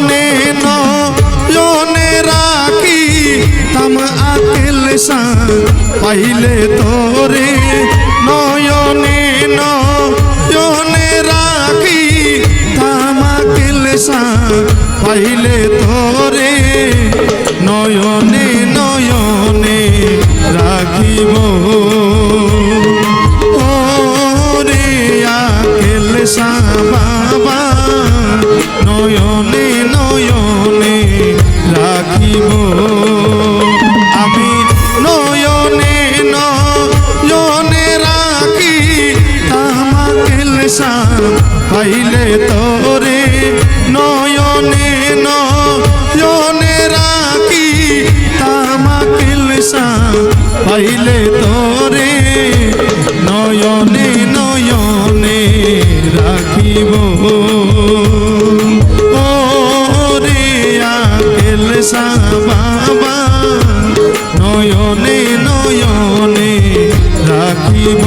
নয়নে নয়নে রাখি তাম আকেল পাইলে তোরে নয়নে নয়নে রাখি তাম আকেল পাইলে তোরে নয়নে নয়নে রাখিব ওরে আকেল বাবা রাখিব আমি নয়নে নয়নে রাখি আমাকে পাইলে তোরে। নয়নে নয়নে রাখি লেসা পাইলে তোরে। নয়নে নয়নে রাখিব। সা বাবা। নয়নে নয়নে রাখিব।